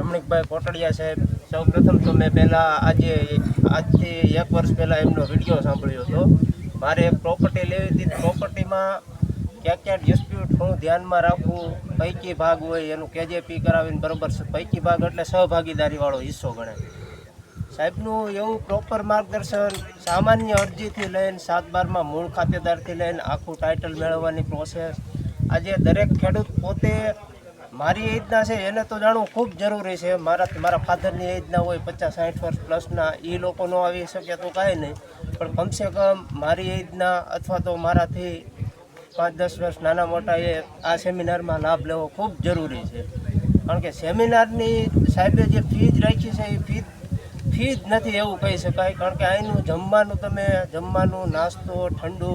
રમણીકભાઈ કોટડિયા સાહેબ સૌપ્રથમ તો મેં પહેલાં આજે, આજથી એક વર્ષ પહેલાં એમનો વીડિયો સાંભળ્યો હતો. મારે એક પ્રોપર્ટી લેવી હતી પ્રોપર્ટીમાં ક્યાં ક્યાં ડિસ્પ્યુટ હું ધ્યાનમાં રાખવું પૈકી ભાગ હોય એનું કેજેપી કરાવીને બરાબર પૈકી ભાગ એટલે સહભાગીદારીવાળો હિસ્સો ગણાય. સાહેબનું એવું પ્રોપર માર્ગદર્શન સામાન્ય અરજીથી લઈને સાત બારમાં મૂળ ખાતેદારથી લઈને આખું ટાઇટલ મેળવવાની પ્રોસેસ આજે દરેક ખેડૂત પોતે મારી એજના છે, એને તો જાણવું ખૂબ જરૂરી છે. મારા મારા ફાધરની એજના હોય, પચાસ સાઠ વર્ષ પ્લસના એ લોકો ન આવી શકે તો કાંઈ નહીં. પણ કમસે કમ મારી એજના અથવા તો મારાથી પાંચ દસ વર્ષ નાના મોટા એ આ સેમિનારમાં લાભ લેવો ખૂબ જરૂરી છે. કારણ કે સેમિનારની સાહેબે જે ફીજ રાખી છે એ ફી ફી જ નથી એવું કહી શકાય. કારણ કે અહીંનું જમવાનું તમે જમવાનું, નાસ્તો, ઠંડુ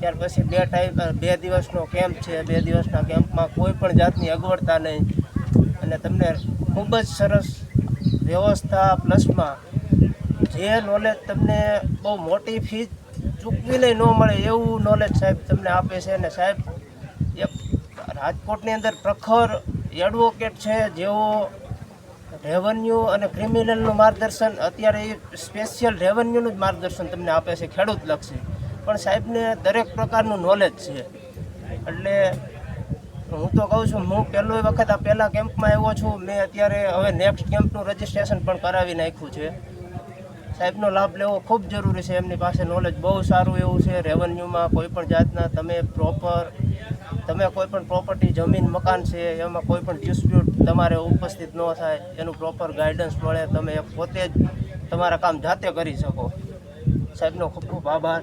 ત્યાર પછી બે ટાઈમ બે દિવસનો કેમ્પ છે. બે દિવસના કેમ્પમાં કોઈ પણ જાતની અગવડતા નહીં. અને તમને ખૂબ જ સરસ વ્યવસ્થા પ્લસમાં જે નોલેજ તમને બહુ મોટી ફી ચૂકવીને ન મળે એવું નોલેજ સાહેબ તમને આપે છે. અને સાહેબ એ રાજકોટની અંદર પ્રખર એડવોકેટ છે જેઓ રેવન્યુ અને ક્રિમિનલનું માર્ગદર્શન, અત્યારે એ સ્પેશિયલ રેવન્યુનું જ માર્ગદર્શન તમને આપે છે ખેડૂત લક્ષી. પણ સાહેબને દરેક પ્રકારનું નોલેજ છે. એટલે હું તો કહું છું, હું પહેલો વખત આ પહેલાં કેમ્પમાં આવ્યો છું. મેં અત્યારે હવે નેક્સ્ટ કેમ્પનું રજિસ્ટ્રેશન પણ કરાવી નાખ્યું છે. સાહેબનો લાભ લેવો ખૂબ જરૂરી છે. એમની પાસે નોલેજ બહુ સારું એવું છે. રેવન્યુમાં કોઈ પણ જાતના તમે પ્રોપર તમે કોઈ પણ પ્રોપર્ટી જમીન, મકાન છે, એમાં કોઈ પણ ડિસ્પ્યુટ તમારે ઉપસ્થિત ન થાય. એનું પ્રોપર ગાઈડન્સ મળે. તમે પોતે જ તમારા કામ જાતે કરી શકો. સાહેબનો ખૂબ ખૂબ આભાર.